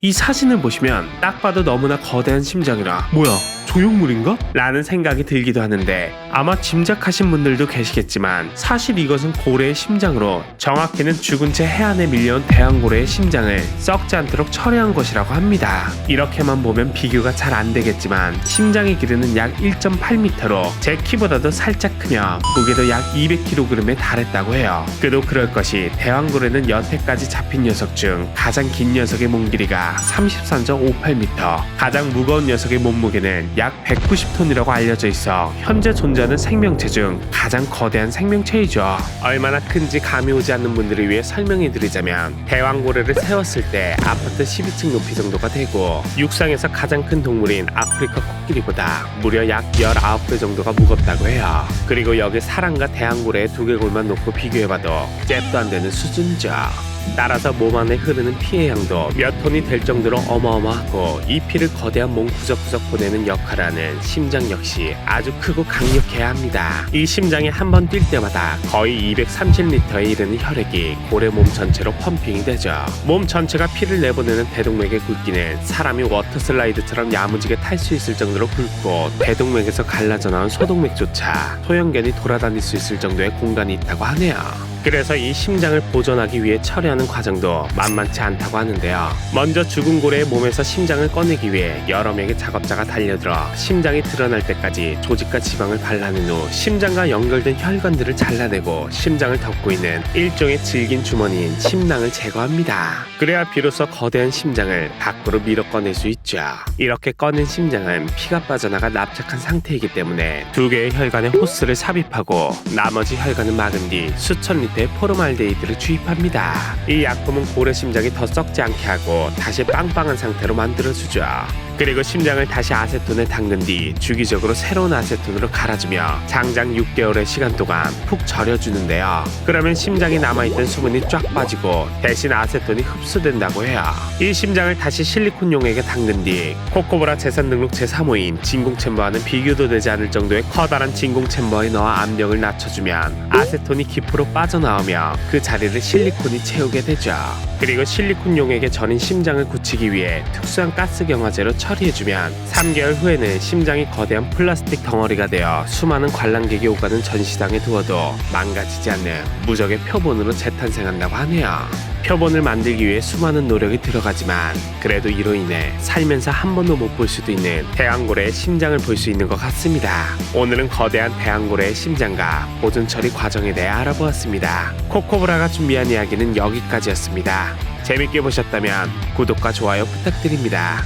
이 사진을 보시면 딱 봐도 너무나 거대한 심장이라. 뭐야 조형물인가? 라는 생각이 들기도 하는데 아마 짐작하신 분들도 계시겠지만 사실 이것은 고래의 심장으로 정확히는 죽은 채 해안에 밀려온 대왕고래의 심장을 썩지 않도록 처리한 것이라고 합니다. 이렇게만 보면 비교가 잘 안 되겠지만 심장의 길이는 약 1.8m로 제 키보다도 살짝 크며 무게도 약 200kg에 달했다고 해요. 그도 그럴 것이 대왕고래는 여태까지 잡힌 녀석 중 가장 긴 녀석의 몸 길이가 33.58m, 가장 무거운 녀석의 몸무게는 약 190톤이라고 알려져 있어 현재 존재하는 생명체 중 가장 거대한 생명체이죠. 얼마나 큰지 감이 오지 않는 분들을 위해 설명해 드리자면 대왕고래를 세웠을 때 아파트 12층 높이 정도가 되고 육상에서 가장 큰 동물인 아프리카 코끼리보다 무려 약 19배 정도가 무겁다고 해요. 그리고 여기 사람과 대왕고래의 두개골만 놓고 비교해봐도 잽도 안 되는 수준이죠. 따라서 몸 안에 흐르는 피의 양도 몇 톤이 될 정도로 어마어마하고 이 피를 거대한 몸 구석구석 보내는 역할을 하는 심장 역시 아주 크고 강력해야 합니다. 이 심장이 한 번 뛸 때마다 거의 230리터에 이르는 혈액이 고래 몸 전체로 펌핑이 되죠. 몸 전체가 피를 내보내는 대동맥의 굵기는 사람이 워터 슬라이드처럼 야무지게 탈 수 있을 정도로 굵고 대동맥에서 갈라져 나온 소동맥조차 소형견이 돌아다닐 수 있을 정도의 공간이 있다고 하네요. 그래서 이 심장을 보존하기 위해 처리하는 과정도 만만치 않다고 하는데요. 먼저 죽은 고래의 몸에서 심장을 꺼내기 위해 여러 명의 작업자가 달려들어 심장이 드러날 때까지 조직과 지방을 발라낸 후 심장과 연결된 혈관들을 잘라내고 심장을 덮고 있는 일종의 질긴 주머니인 심낭을 제거합니다. 그래야 비로소 거대한 심장을 밖으로 밀어 꺼낼 수 있죠. 이렇게 꺼낸 심장은 피가 빠져나가 납작한 상태이기 때문에 두 개의 혈관에 호스를 삽입하고 나머지 혈관을 막은 뒤 수천 리터의 포르말데이드를 주입합니다. 이 약품은 고래 심장이 더 썩지 않게 하고 다시 빵빵한 상태로 만들어주죠. 그리고 심장을 다시 아세톤에 담근 뒤 주기적으로 새로운 아세톤으로 갈아주며 장장 6개월의 시간 동안 푹 절여주는데요. 그러면 심장에 남아있던 수분이 쫙 빠지고 대신 아세톤이 흡수된다고 해요. 이 심장을 다시 실리콘 용액에 담근 뒤 코코보라 재산 등록 제3호인 진공 챔버와는 비교도 되지 않을 정도의 커다란 진공 챔버에 넣어 압력을 낮춰주면 아세톤이 기포로 빠져나오며 그 자리를 실리콘이 채우게 되죠. 그리고 실리콘 용액에 절인 심장을 굳히기 위해 특수한 가스 경화제로 처리해주면 3개월 후에는 심장이 거대한 플라스틱 덩어리가 되어 수많은 관람객이 오가는 전시장에 두어도 망가지지 않는 무적의 표본으로 재탄생한다고 하네요. 표본을 만들기 위해 수많은 노력이 들어가지만 그래도 이로 인해 살면서 한 번도 못 볼 수도 있는 대왕고래의 심장을 볼 수 있는 것 같습니다. 오늘은 거대한 대왕고래의 심장과 보존 처리 과정에 대해 알아보았습니다. 코코브라가 준비한 이야기는 여기까지였습니다. 재밌게 보셨다면 구독과 좋아요 부탁드립니다.